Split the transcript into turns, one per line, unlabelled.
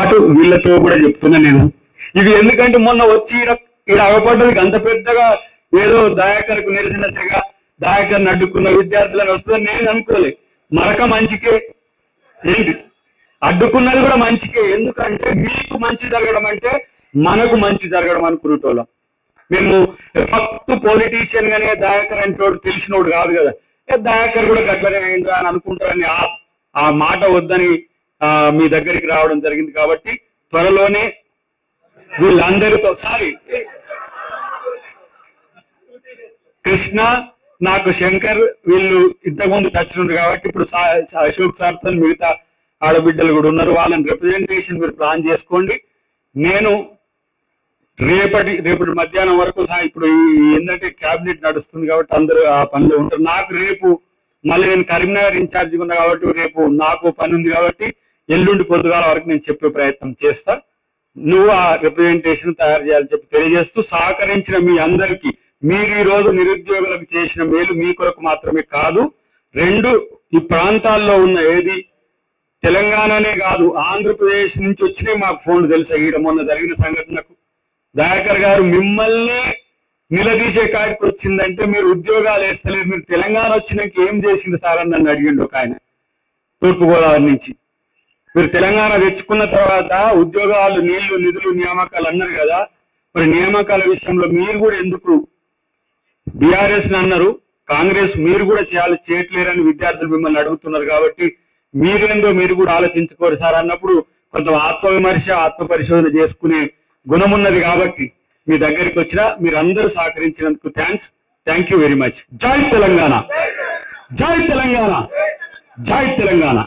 అటు వీళ్ళతో కూడా చెప్తున్నా నేను. ఇది ఎందుకంటే మొన్న వచ్చి ఈడ ఈడ అవపడ్డది అంత పెద్దగా ఏదో దయాకర్కు నిరసన సెగ దయాకర్ని అడ్డుకున్న విద్యార్థులను వస్తుందని నేను అనుకోలే. మరక మంచికే. ఏంటి? అడ్డుకున్నది కూడా మంచికే. ఎందుకంటే మీకు మంచి జరగడం అంటే మనకు మంచి జరగడం అనుకునేటోళ్ళం. మేము ఫస్ట్ పొలిటీషియన్ గానే దయాకర్ అంటే తెలిసినోడు కాదు కదా. ఏ దయాకర్ కూడా గట్లనే ఏంటో అని అనుకుంటారని ఆ ఆ మాట వద్దని మీ దగ్గరికి రావడం జరిగింది కాబట్టి త్వరలోనే వీళ్ళందరితో సారీ. కృష్ణ నాకు శంకర్ వీళ్ళు ఇంతకుముందు టచ్ ఉంది కాబట్టి ఇప్పుడు అశోక్ సార్తో మిగతా ఆడబిడ్డలు కూడా ఉన్నారు. వాళ్ళని రిప్రజెంటేషన్ మీరు ప్లాన్ చేసుకోండి. నేను రేపటి రేపటి మధ్యాహ్నం వరకు ఇప్పుడు ఏంటంటే క్యాబినెట్ నడుస్తుంది కాబట్టి అందరూ ఆ పనిలో ఉంటారు. నాకు రేపు మళ్ళీ నేను కరీంనగర్ ఇన్ఛార్జ్ ఉన్నా కాబట్టి రేపు నాకు పని ఉంది కాబట్టి ఎల్లుండి పొద్దుగాల వరకు నేను చెప్పే ప్రయత్నం చేస్తా. నువ్వు ఆ రిప్రజెంటేషన్ తయారు చేయాలని చెప్పి తెలియజేస్తూ సహకరించిన మీ అందరికీ మీరు ఈ రోజు నిరుద్యోగులకు చేసిన మేలు మీ కొరకు మాత్రమే కాదు రెండు ఈ ప్రాంతాల్లో ఉన్న ఏది తెలంగాణనే కాదు ఆంధ్రప్రదేశ్ నుంచి వచ్చినాయి మాకు ఫోన్లు తెలుసా? ఈడ మొన్న జరిగిన సంఘటనకు. దయాకర్ గారు మిమ్మల్ని నిలదీసే కాడికి వచ్చిందంటే మీరు ఉద్యోగాలు వేస్తలేరు మీరు తెలంగాణ వచ్చినాక ఏం చేసింది సార్ అని నన్ను అడిగిండు ఒక ఆయన. తూర్పుగోదావరి నుంచి. మీరు తెలంగాణ తెచ్చుకున్న తర్వాత ఉద్యోగాలు నీళ్ళు నిధులు నియామకాలు అన్నారు కదా. మరి నియామకాల విషయంలో మీరు కూడా ఎందుకు బీఆర్ఎస్ అన్నారు? కాంగ్రెస్ మీరు కూడా చేయాలి చేయట్లేరని విద్యార్థులు మిమ్మల్ని అడుగుతున్నారు కాబట్టి మీరేందో మీరు కూడా ఆలోచించుకోరు సార్ అన్నప్పుడు కొంత ఆత్మవిమర్శ ఆత్మ పరిశోధన చేసుకునే గుణం ఉన్నది కాబట్టి మీ దగ్గరికి వచ్చినా మీరు అందరూ సహకరించినందుకు thanks thank you very much జై తెలంగాణ. జై తెలంగాణ. జై తెలంగాణ.